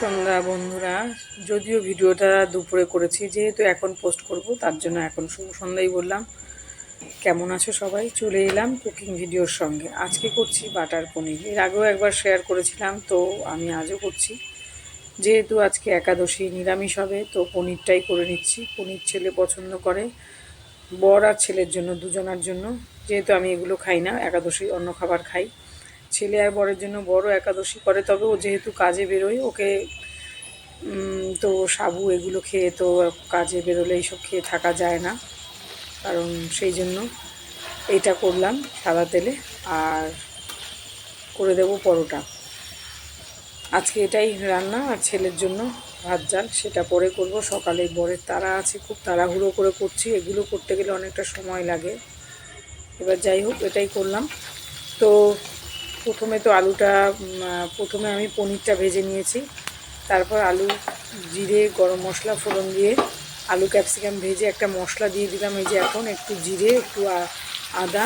সন্ধ্যা, বন্ধুরা। যদিও ভিডিওটা দুপুরে করেছি, যেহেতু এখন পোস্ট করব, তার জন্য এখন শুভ সন্ধ্যাই বললাম। কেমন আছো সবাই? চলে এলাম কুকিং ভিডিওর সঙ্গে। আজকে করছি বাটার পনির। এর আগেও একবার শেয়ার করেছিলাম, তো আমি আজও করছি। যেহেতু আজকে একাদশী, নিরামিষ হবে, তো পনিরটাই করে নিচ্ছি। পনির ছেলে পছন্দ করে, বর আর ছেলের জন্য, দুজনার জন্য। যেহেতু আমি এগুলো খাই না, একাদশী অন্য খাবার খাই। ছেলে আর বরের জন্য বড় একাদশী করে, তবে ও যেহেতু কাজে বেরোয়, ওকে তো সাবু এগুলো খেয়ে তো কাজে বেরোলে এইসব খেয়ে থাকা যায় না। কারণ সেই জন্য এইটা করলাম সাদা তেলে আর করে দেব পরোটা। আজকে এটাই রান্না আর ছেলের জন্য ভাত জাল সেটা পরে করব। সকালে বরের তারা আছে, খুব তাড়াহুড়ো করে করছি, এগুলো করতে গেলে অনেকটা সময় লাগে। এবার যাই হোক, এটাই করলাম। তো প্রথমে তো আলুটা প্রথমে আমি পনিরটা ভেজে নিয়েছি। তারপর আলু জিরে, গরম মশলা, ফোড়ন দিয়ে আলু ক্যাপসিকাম ভেজে একটা মশলা দিয়ে দিলাম এই যে এখন, একটু জিরে, একটু আদা,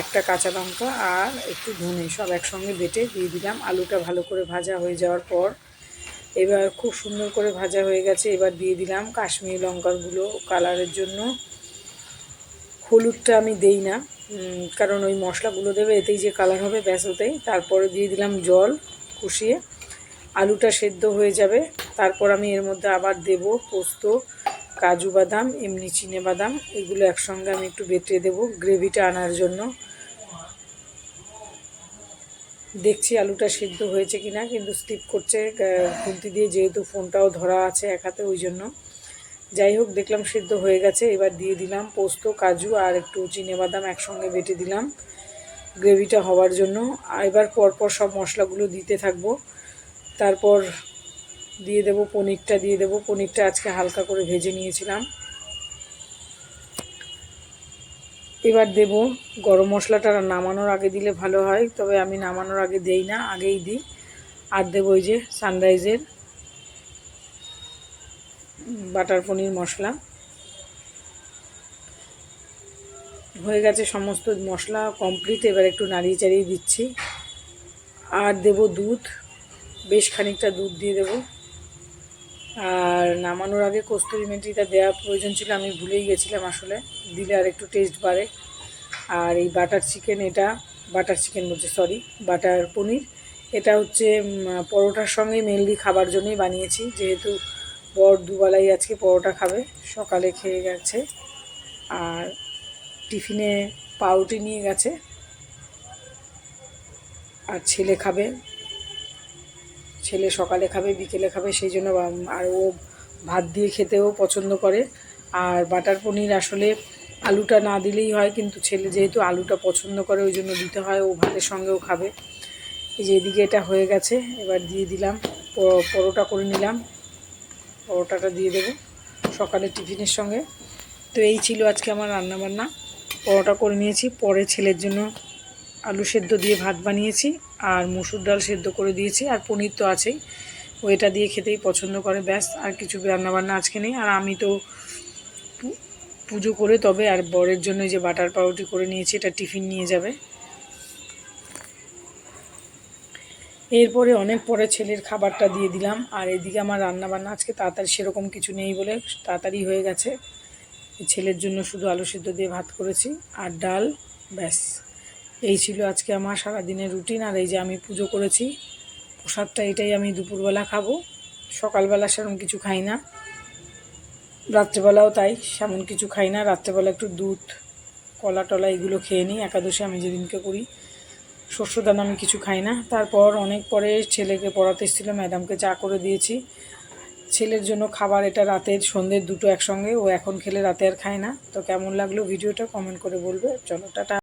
একটা কাঁচা লঙ্কা আর একটু ধনে, সব একসঙ্গে বেটে দিয়ে দিলাম। আলুটা ভালো করে ভাজা হয়ে যাওয়ার পর এবার খুব সুন্দর করে ভাজা হয়ে গেছে, এবার দিয়ে দিলাম কাশ্মীরি লঙ্কার গুঁড়ো কালারের জন্য। হলুদটা আমি দেই না কারণ ওই মশলাগুলো দেবে, এতেই যে কালার হবে ব্যাস ওতেই। তারপরে দিয়ে দিলাম জল কষিয়ে, আলুটা সেদ্ধ হয়ে যাবে। তারপর আমি এর মধ্যে আবার দেব পোস্ত, কাজু বাদাম, এমনি চিনে বাদাম, এগুলো একসঙ্গে আমি একটু বেটে দেব গ্রেভিটা আনার জন্য। দেখছি আলুটা সেদ্ধ হয়েছে কিনা, কিন্তু স্টিপ করছে খুন্তি দিয়ে যেহেতু ফোনটাও ধরা আছে এক হাতে, ওই জন্য। যাই হোক, দেখলাম সিদ্ধ হয়ে গেছে, এবার দিয়ে দিলাম পোস্ত, কাজু আর একটু বাদাম একসঙ্গে বেটে দিলাম গ্রেভিটা হওয়ার জন্য। এবার পরপর সব মশলাগুলো দিতে থাকব। তারপর দিয়ে দেব পনিরটা, দিয়ে দেব পনিরটা আজকে হালকা করে ভেজে নিয়েছিলাম। এবার দেব গরম মশলাটা নামানোর আগে দিলে ভালো হয়, তবে আমি নামানোর আগে দেই না, আগেই দিই। আর দেবো ওই যে সানরাইজের বাটার পনির মশলা। হয়ে গেছে সমস্ত মশলা কমপ্লিট এবার একটু নাড়িয়ে চাড়িয়ে দিচ্ছি। আর দেব দুধ, বেশ খানিকটা দুধ দিয়ে দেব। আর নামানোর আগে কস্তুরি মেথিটা দেওয়া প্রয়োজন ছিল, আমি ভুলেই গেছিলাম আসলে। দিলে আর একটু টেস্ট বাড়ে। আর এই বাটার চিকেন এটা বাটার চিকেন বলছে সরি বাটার পনির। এটা হচ্ছে পরোটার সঙ্গে মেনলি খাবার জন্যই বানিয়েছি, যেহেতু বর দুবেলাই আজকে পরোটা খাবে, সকালে খেয়ে গেছে। আর টিফিনে পাউরুটি নিয়ে গেছে। আর ছেলে খাবে, ছেলে সকালে খাবে, বিকেলে খাবে, সেই জন্য আর ও ভাত দিয়ে খেতেও পছন্দ করে। আর বাটার পনির আসলে আলুটা না দিলেই হয়, কিন্তু ছেলে যেহেতু আলুটা পছন্দ করে, ওই জন্য দিতে হয়, ও ভাতের সঙ্গেও খাবে। এই যে এদিকে এটা হয়ে গেছে, এবার দিয়ে দিলাম পরোটা করে নিলাম। পরোটাটা দিয়ে দেবো সকালে টিফিনের সঙ্গে। তো এই ছিল আজকে আমার রান্নাবান্না। পরোটা করে নিয়েছি, পরে ছেলের জন্য আলু সেদ্ধ দিয়ে ভাত বানিয়েছি আর মুসুর ডাল সেদ্ধ করে দিয়েছি আর পনির তো আছেই। ও এটা দিয়ে খেতেই পছন্দ করে, ব্যাস, আর কিছু রান্নাবান্না আজকে নেই। আর আমি তো পুজো করে তবে আর বরের জন্য যে বাটার পাউরুটি করে নিয়েছি, এটা টিফিন নিয়ে যাবে। এরপরে অনেক পরে ছেলের খাবারটা দিয়ে দিলাম, আর এদিকে আমার রান্না বান্না আজকে তাড়াতাড়ি সেরকম কিছু নেই বলে তাড়াতাড়ি হয়ে গেছে। ছেলের জন্য শুধু আলু সিদ্ধ দিয়ে ভাত করেছি আর ডাল, ব্যাস। এই ছিল আজকে আমার সারাদিনের রুটিন, আর এই যে আমি পুজো করেছি, প্রসাদটা এটাই আমি দুপুরবেলা খাব। সকালবেলা সেরকম কিছু খাই না, রাত্রেবেলাও তাই সেমন কিছু খাই না। রাত্রেবেলা একটু দুধ, কলা টলা এগুলো খেয়ে নিই, একাদশী আমি যেদিনকে করি। শস্যদানা আমি কিছু খাই না। তারপর অনেক পরে ছেলেকে পড়াতে এসেছিল ম্যাডামকে চা করে দিয়েছি। ছেলের জন্য খাবার এটা রাতের সন্ধ্যে দুটো একসঙ্গে, ও এখন খেলে রাতে আর খায় না। তো কেমন লাগল ভিডিওটা কমেন্ট করে বলবে। চলো, টাটা।